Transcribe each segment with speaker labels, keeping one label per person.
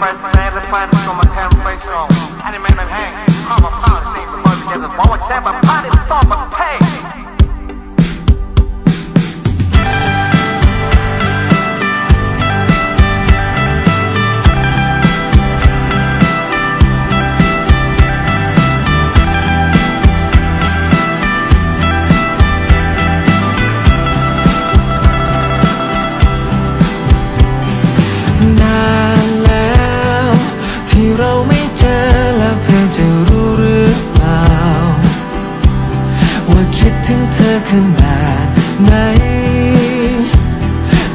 Speaker 1: friends and find us on my damn face show. I didn't make them hang. I'm a proud, seen the together. Boy, I said my
Speaker 2: body. จะรู้หรือเปล่า ว่าคิดถึงเธอขนาดไหน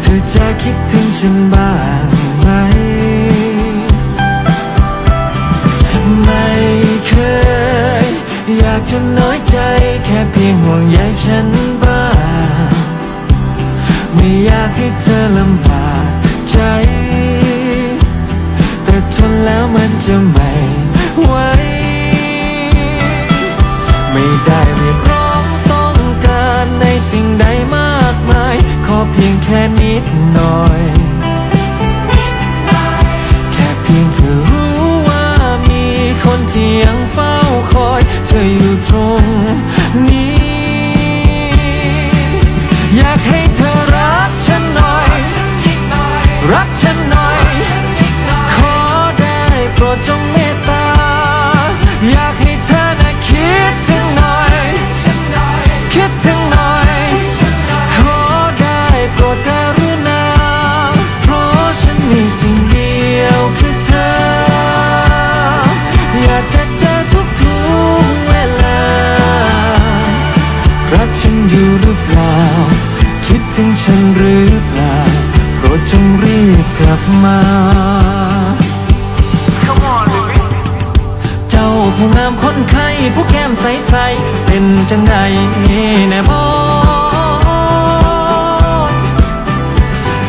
Speaker 2: เธอจะคิดถึงฉันบ้างไหม ไม่เคย อยากจะน้อยใจแค่เพียงห่วงใยฉันบ้าง ไม่อยากให้เธอลำบากใจ แต่ทนแล้วมันจะไม่ ไหวไม่ได้เรียกร้องต้องการในสิ่งใดมากมาย ขอเพียงแค่นิดหน่อย แค่เพียงเธอรู้ว่ามีคนที่ยังเฝ้าคอย เธออยู่ตรงนี้ อยากให้เธอรักฉันหน่อย รักฉันหน่อย ขอได้โปรดจงเม กลับมา เจ้าผู้งามคนไข้ผู้แก้มใสๆเป็นจังใดแน่บอ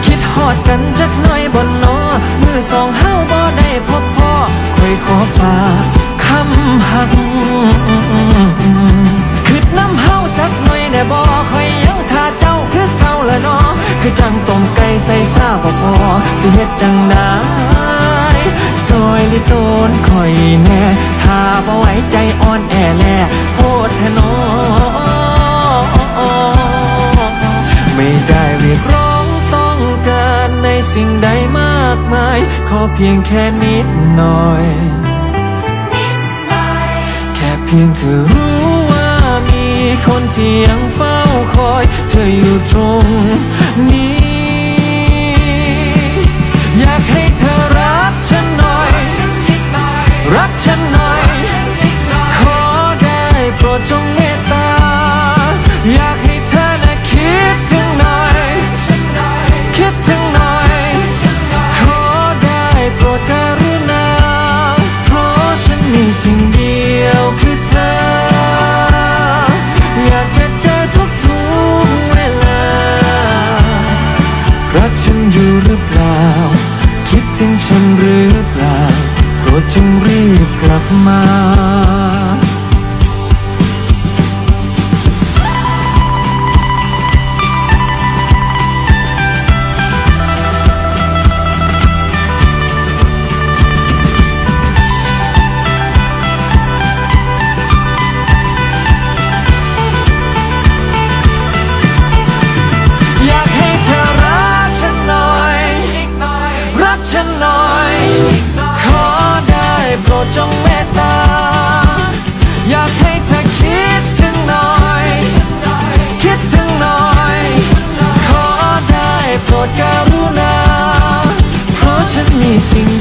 Speaker 2: คิดฮอดกันจักหน่อยบนนอมือสองเฮาบ่ได้พบพ่อคอยขอฝากคำหัก ไก่ใส่ซาบ่พอสิเฮ็ดจังได้ซอยลิโตนคอยแน่ถ้าบ่ไหวใจอ่อนแอแลโพดแทนอไม่ได้เรียกร้องต้องการในสิ่งใดมากมาย ขอเพียงแค่นิดหน่อย แค่เพียงเธอรู้ว่ามีคนที่ยังเฝ้าคอย เธออยู่ตรงนี้ รดจงเมตตา อยากให้เธอนะคิดถึงหน่อย คิดถึงหน่อย ขอได้โปรดกรุณาเพราะฉันมีสิ่งเดียวคือเธอ อยากจะเจอทุกทุกเวลา รักฉันอยู่หรือเปล่า คิดถึงฉันหรือเปล่า โปรดจงรีบกลับมา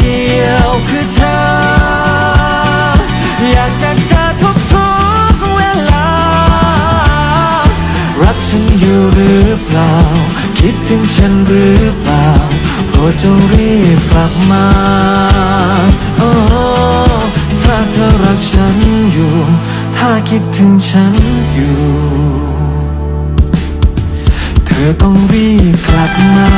Speaker 2: เดียวคือเธอ อยากจะเจอทุกทุกเวลา รักฉันอยู่หรือเปล่า คิดถึงฉันหรือเปล่าโปรดจงรีบกลับมาโอ้ถ้าเธอรักฉันอยู่ ถ้าคิดถึงฉันอยู่ เธอต้องรีบกลับมา